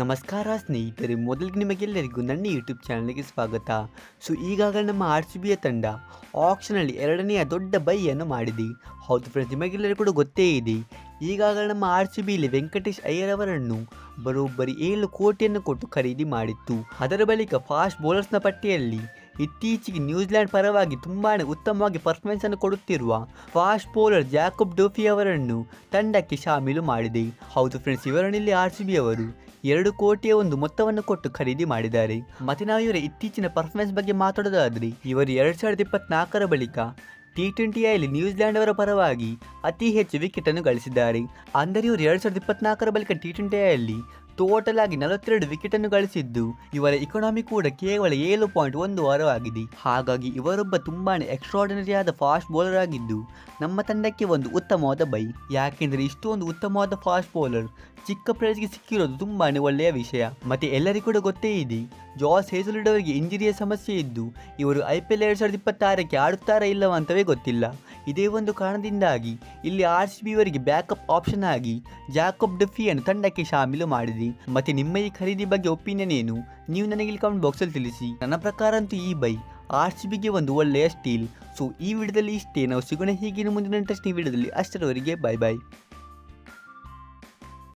ನಮಸ್ಕಾರ ಸ್ನೇಹಿತರೆ, ಮೊದಲಿಗೆ ನಿಮಗೆಲ್ಲರಿಗೂ ನನ್ನ ಯೂಟ್ಯೂಬ್ ಚಾನಲ್ಗೆ ಸ್ವಾಗತ. ಸೊ ಈಗಾಗಲೇ ನಮ್ಮ ಆರ್ ಸಿ ಬಿಯ ತಂಡ ಆಕ್ಷನಲ್ಲಿ ಎರಡನೆಯ ದೊಡ್ಡ ಬೈಯನ್ನು ಮಾಡಿದೆ. ಹೌದು ಫ್ರೆಂಡ್ಸ್ ನಿಮಗೆಲ್ಲರಿಗೂ ಕೂಡ ಗೊತ್ತೇ ಇದೆ. ಈಗಾಗಲೇ ನಮ್ಮ ಆರ್ ಸಿ ಬಿಯಲ್ಲಿ ವೆಂಕಟೇಶ್ ಅಯ್ಯರ್ ಅವರನ್ನು ಬರೋಬ್ಬರಿ ಏಳು ಕೋಟಿಯನ್ನು ಕೊಟ್ಟು ಖರೀದಿ ಮಾಡಿತ್ತು. ಅದರ ಬಳಿಕ ಫಾಸ್ಟ್ ಬೌಲರ್ಸ್ನ ಪಟ್ಟಿಯಲ್ಲಿ ಇತ್ತೀಚೆಗೆ ನ್ಯೂಜಿಲೆಂಡ್ ಪರವಾಗಿ ತುಂಬಾ ಉತ್ತಮವಾಗಿ ಪರ್ಫಾರ್ಮೆನ್ಸ್ ಅನ್ನು ಕೊಡುತ್ತಿರುವ ಫಾಸ್ಟ್ ಬೌಲರ್ ಜಾಕೋಬ್ ಡೋಫಿ ಅವರನ್ನು ತಂಡಕ್ಕೆ ಶಾಮೀಲು ಮಾಡಿದೆ. ಹೌದು ಫ್ರೆಂಡ್ಸ್ ಇವರನ್ನಿಲ್ಲಿ ಆರ್ ಸಿ ಬಿ ಅವರು ಎರಡು ಕೋಟಿಯ ಒಂದು ಮೊತ್ತವನ್ನು ಕೊಟ್ಟು ಖರೀದಿ ಮಾಡಿದ್ದಾರೆ. ಮತ್ತೆ ನಾವು ಇವರ ಇತ್ತೀಚಿನ ಪರ್ಫಾರ್ಮೆನ್ಸ್ ಬಗ್ಗೆ ಮಾತಾಡೋದಾದ್ರೆ, ಇವರು ಎರಡ್ ಸಾವಿರದ ಇಪ್ಪತ್ನಾಲ್ಕರ ಬಳಿಕ ಟಿ ಟ್ವೆಂಟಿಯಲ್ಲಿ ನ್ಯೂಜಿಲೆಂಡ್ ಅವರ ಪರವಾಗಿ ಅತಿ ಹೆಚ್ಚು ವಿಕೆಟ್ ಅನ್ನು ಗಳಿಸಿದ್ದಾರೆ. ಅಂದರೆ ಇವರು ಎರಡ್ ಸಾವಿರದ ಇಪ್ಪತ್ನಾಲ್ಕರ ಬಳಿಕ ಟಿ ಟ್ವೆಂಟಿಯಲ್ಲಿ ಟೋಟಲ್ ಆಗಿ ನಲವತ್ತೆರಡು ವಿಕೆಟ್ ಅನ್ನು ಗಳಿಸಿದ್ದು, ಇವರ ಇಕಾನಮಿ ಕೂಡ ಕೇವಲ ಏಳು ಪಾಯಿಂಟ್ ಒಂದು ವಾರವಾಗಿದೆ. ಹಾಗಾಗಿ ಇವರೊಬ್ಬ ತುಂಬಾನೇ ಎಕ್ಸ್ಟ್ರಾರ್ಡಿನರಿ ಆದ ಫಾಸ್ಟ್ ಬೌಲರ್ ಆಗಿದ್ದು, ನಮ್ಮ ತಂಡಕ್ಕೆ ಒಂದು ಉತ್ತಮವಾದ ಬೈ. ಯಾಕೆಂದ್ರೆ ಇಷ್ಟೊಂದು ಉತ್ತಮವಾದ ಫಾಸ್ಟ್ ಬೌಲರ್ ಚಿಕ್ಕ ಪ್ರೈಸ್ಗೆ ಸಿಕ್ಕಿರೋದು ತುಂಬಾನೇ ಒಳ್ಳೆಯ ವಿಷಯ. ಮತ್ತೆ ಎಲ್ಲರಿಗೂ ಕೂಡ ಗೊತ್ತೇ ಇದೆ, ಜಾಸ್ ಹೇಸಲುಡ್ ಅವರಿಗೆ ಇಂಜುರಿಯ ಸಮಸ್ಯೆ ಇದ್ದು, ಇವರು ಐ ಪಿ ಎಲ್ ಎರಡು ಸಾವಿರದ ಇಪ್ಪತ್ತಾರಕ್ಕೆ ಆಡುತ್ತಾರಾ ಇಲ್ಲವ ಅಂತವೇ ಗೊತ್ತಿಲ್ಲ. ಇದೇ ಒಂದು ಕಾರಣದಿಂದಾಗಿ ಇಲ್ಲಿ ಆರ್ ಸಿ ಬಿವರಿಗೆ ಬ್ಯಾಕಪ್ ಆಪ್ಷನ್ ಆಗಿ ಜಾಕೋಬ್ ಡಫಿಯನ್ನು ತಂಡಕ್ಕೆ ಶಾಮೀಲು ಮಾಡಿದೆ. ಮತ್ತೆ ನಿಮ್ಮ ಈ ಖರೀದಿ ಬಗ್ಗೆ ಒಪಿನಿಯನ್ ಏನು? ನೀವು ನನಗೆ ಇಲ್ಲಿ ಕಮೆಂಟ್ ಬಾಕ್ಸಲ್ಲಿ ತಿಳಿಸಿ. ನನ್ನ ಪ್ರಕಾರ ಅಂತೂ ಈ ಬೈ ಆರ್ ಸಿ ಬಿಗೆ ಒಂದು ಒಳ್ಳೆಯ ಸ್ಟೀಲ್. ಸೊ ಈ ವಿಡಿಯೋದಲ್ಲಿ ಇಷ್ಟೇ. ನಾವು ಸಿಗೋಣ ಹೀಗಿನ ಮುಂದಿನ ಇಂಟ್ರೆಸ್ಟಿಂಗ್ ವಿಡಿಯೋದಲ್ಲಿ. ಅಷ್ಟರವರೆಗೆ ಬೈ ಬೈ